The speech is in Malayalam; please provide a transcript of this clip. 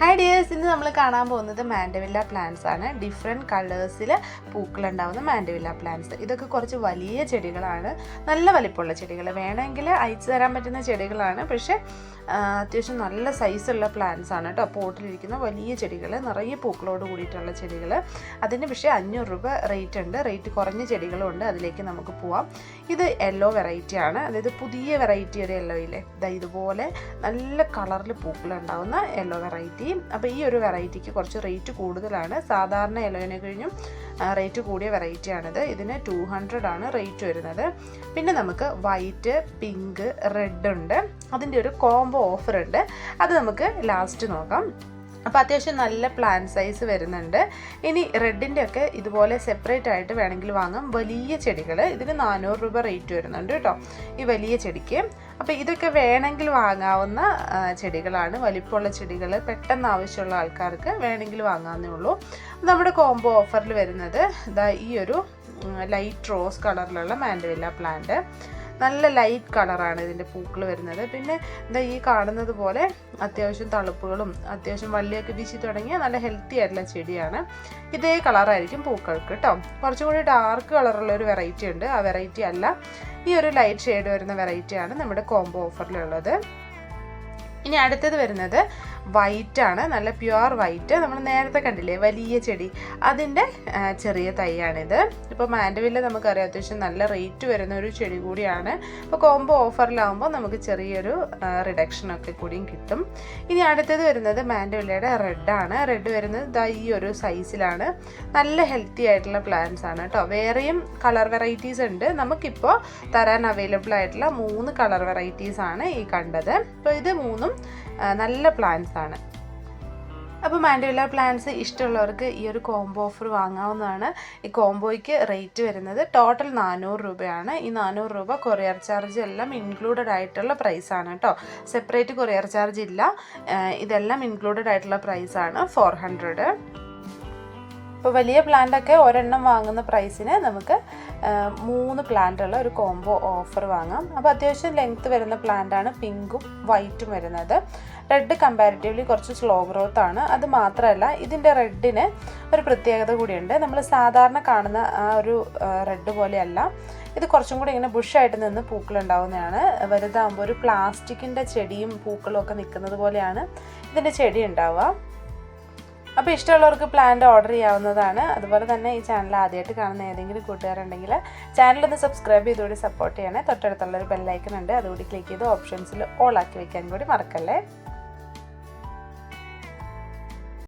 ഹായ് ഡിയേഴ്സ് ഇന്ന് നമ്മൾ കാണാൻ പോകുന്നത് മാൻഡവില്ല പ്ലാന്റ്സ് ആണ്. ഡിഫറെന്റ് കളേഴ്സിൽ പൂക്കളുണ്ടാവുന്ന മാൻഡവില്ല പ്ലാന്റ്സ് ഇതൊക്കെ കുറച്ച് വലിയ ചെടികളാണ്. നല്ല വലിപ്പമുള്ള ചെടികൾ വേണമെങ്കിൽ അയച്ചു തരാൻ പറ്റുന്ന ചെടികളാണ്. പക്ഷേ അത്യാവശ്യം നല്ല സൈസുള്ള പ്ലാന്റ്സ് ആണ് കേട്ടോ പോട്ടിലിരിക്കുന്ന വലിയ ചെടികൾ നിറയെ പൂക്കളോട് കൂടിയിട്ടുള്ള ചെടികൾ അതിന് പക്ഷേ അഞ്ഞൂറ് രൂപ റേറ്റ് ഉണ്ട്. റേറ്റ് കുറഞ്ഞ ചെടികളും ഉണ്ട് അതിലേക്ക് നമുക്ക് പോവാം. ഇത് യെല്ലോ വെറൈറ്റി ആണ്. അതായത് പുതിയ വെറൈറ്റി ഒരു യെല്ലോ ഇതാ ഇതുപോലെ നല്ല കളറിൽ പൂക്കളുണ്ടാവുന്ന യെല്ലോ വെറൈറ്റി അപ്പോൾ ഈ ഒരു വെറൈറ്റിക്ക് കുറച്ച് റേറ്റ് കൂടുതലാണ്. സാധാരണ യെല്ലോയിനെ കഴിഞ്ഞും റേറ്റ് കൂടിയ വെറൈറ്റിയാണിത് ഇതിന് ടു ഹൺഡ്രഡ് ആണ് റേറ്റ് വരുന്നത്. പിന്നെ നമുക്ക് വൈറ്റ് പിങ്ക് റെഡ് ഉണ്ട്. അതിന്റെ ഒരു കോംബോ ഓഫർ ഉണ്ട്. അത് നമുക്ക് ലാസ്റ്റ് നോക്കാം. അപ്പോൾ അത്യാവശ്യം നല്ല പ്ലാൻ സൈസ് വരുന്നുണ്ട്. ഇനി റെഡിന്റെ ഒക്കെ ഇതുപോലെ സെപ്പറേറ്റ് ആയിട്ട് വേണമെങ്കിൽ വാങ്ങാം. വലിയ ചെടികൾ ഇതിന് നാനൂറ് രൂപ റേറ്റ് വരുന്നുണ്ട് കേട്ടോ. ഈ വലിയ ചെടിക്ക്. അപ്പോൾ ഇതൊക്കെ വേണമെങ്കിൽ വാങ്ങാവുന്ന ചെടികളാണ്. വലിപ്പമുള്ള ചെടികൾ പെട്ടെന്ന് ആവശ്യമുള്ള ആൾക്കാർക്ക് വേണമെങ്കിൽ വാങ്ങാവുന്നേ ഉള്ളൂ. നമ്മുടെ കോംബോ ഓഫറിൽ വരുന്നത് ഇതാ ഈ ഒരു ലൈറ്റ് റോസ് കളറിലുള്ള മാൻഡവില്ല പ്ലാന്റ് നല്ല ലൈറ്റ് കളറാണ് ഇതിന്റെ പൂക്കൾ വരുന്നത്. പിന്നെ എന്താ ഈ കാണുന്നത് പോലെ അത്യാവശ്യം തളുപ്പുകളും അത്യാവശ്യം വള്ളിയൊക്കെ വീശി തുടങ്ങിയ നല്ല ഹെൽത്തി ആയിട്ടുള്ള ചെടിയാണ്. ഇതേ കളറായിരിക്കും പൂക്കൾക്ക് കേട്ടോ കുറച്ചും കൂടി ഡാർക്ക് കളറുള്ള ഒരു വെറൈറ്റി ഉണ്ട്. ആ വെറൈറ്റി അല്ല. ഈ ഒരു ലൈറ്റ് ഷെയ്ഡ് വരുന്ന വെറൈറ്റിയാണ് നമ്മുടെ കോംബോ ഓഫറിലുള്ളത് ഇനി അടുത്തത് വരുന്നത് വൈറ്റ് ആണ്. നല്ല പ്യുവർ വൈറ്റ് നമ്മൾ നേരത്തെ കണ്ടില്ലേ വലിയ ചെടി. അതിന്റെ ചെറിയ തൈയാണിത്. ഇപ്പോൾ മാൻഡവില്ല നമുക്കറിയാം അത്യാവശ്യം നല്ല റേറ്റ് വരുന്ന ഒരു ചെടി കൂടിയാണ്. ഇപ്പോൾ കോംബോ ഓഫറിലാവുമ്പോൾ നമുക്ക് ചെറിയൊരു റിഡക്ഷൻ ഒക്കെ കൂടിയും കിട്ടും. ഇനി അടുത്തത് വരുന്നത് മാൻഡവില്ലയുടെ റെഡാണ് റെഡ് വരുന്നത് ഈ ഒരു സൈസിലാണ് നല്ല ഹെൽത്തി ആയിട്ടുള്ള പ്ലാന്റ്സ് ആണ് കേട്ടോ വേറെയും കളർ വെറൈറ്റീസ് ഉണ്ട്. നമുക്കിപ്പോൾ തരാൻ അവൈലബിൾ ആയിട്ടുള്ള മൂന്ന് കളർ വെറൈറ്റീസ് ആണ് ഈ കണ്ടത്. അപ്പോൾ ഇത് മൂന്നും നല്ല പ്ലാന്റ്സ് ആണ്. അപ്പോൾ മാൻഡുവില്ല പ്ലാന്റ്സ് ഇഷ്ടമുള്ളവർക്ക് ഈ ഒരു കോംബോ ഓഫർ വാങ്ങാവുന്നതാണ്. ഈ കോംബോയ്ക്ക് റേറ്റ് വരുന്നത് ടോട്ടൽ നാനൂറ് രൂപയാണ്. ഈ നാനൂറ് രൂപ കൊറിയർ ചാർജ് എല്ലാം ഇൻക്ലൂഡഡ് ആയിട്ടുള്ള പ്രൈസാണ് കേട്ടോ. സെപ്പറേറ്റ് കൊറിയർ ചാർജ് ഇല്ല. ഇതെല്ലാം ഇൻക്ലൂഡഡ് ആയിട്ടുള്ള പ്രൈസാണ് ഫോർ ഹൺഡ്രഡ് അപ്പോൾ വലിയ പ്ലാന്റൊക്കെ ഒരെണ്ണം വാങ്ങുന്ന പ്രൈസിന് നമുക്ക് മൂന്ന് പ്ലാന്റുള്ള ഒരു കോംബോ ഓഫർ വാങ്ങാം. അപ്പോൾ അത്യാവശ്യം ലെങ്ത്ത് വരുന്ന പ്ലാന്റാണ് പിങ്കും വൈറ്റും വരുന്നത്. റെഡ് കമ്പാരിറ്റീവ്ലി കുറച്ച് സ്ലോ ഗ്രോത്ത് ആണ്. അത് മാത്രമല്ല ഇതിന്റെ റെഡിന് ഒരു പ്രത്യേകത കൂടിയുണ്ട്. നമ്മൾ സാധാരണ കാണുന്ന ആ ഒരു റെഡ് പോലെയല്ല. ഇത് കുറച്ചും കൂടി ഇങ്ങനെ ബുഷായിട്ട് നിന്ന് പൂക്കൾ ഉണ്ടാവുന്നതാണ് വലുതാകുമ്പോൾ ഒരു പ്ലാസ്റ്റിക്കിന്റെ ചെടിയും പൂക്കളും ഒക്കെ നിൽക്കുന്നത് പോലെയാണ് ഇതിന്റെ ചെടി ഉണ്ടാവുക. അപ്പോൾ ഇഷ്ടമുള്ളവർക്ക് പ്ലാന്റ് ഓർഡർ ചെയ്യാവുന്നതാണ്. അതുപോലെ തന്നെ ഈ ചാനൽ ആദ്യമായിട്ട് കാണുന്ന ഏതെങ്കിലും കൂട്ടുകാരുണ്ടെങ്കിൽ ചാനൽ ഒന്ന് സബ്സ്ക്രൈബ് ചെയ്തുകൂടി സപ്പോർട്ട് ചെയ്യണേ. തൊട്ടടുത്തുള്ള ഒരു ബെല്ലൈക്കൺ ഉണ്ട്. അതുകൂടി ക്ലിക്ക് ചെയ്ത് ഓപ്ഷൻസിൽ ഓൾ ആക്കി വെക്കാൻ കൂടി മറക്കല്ലേ?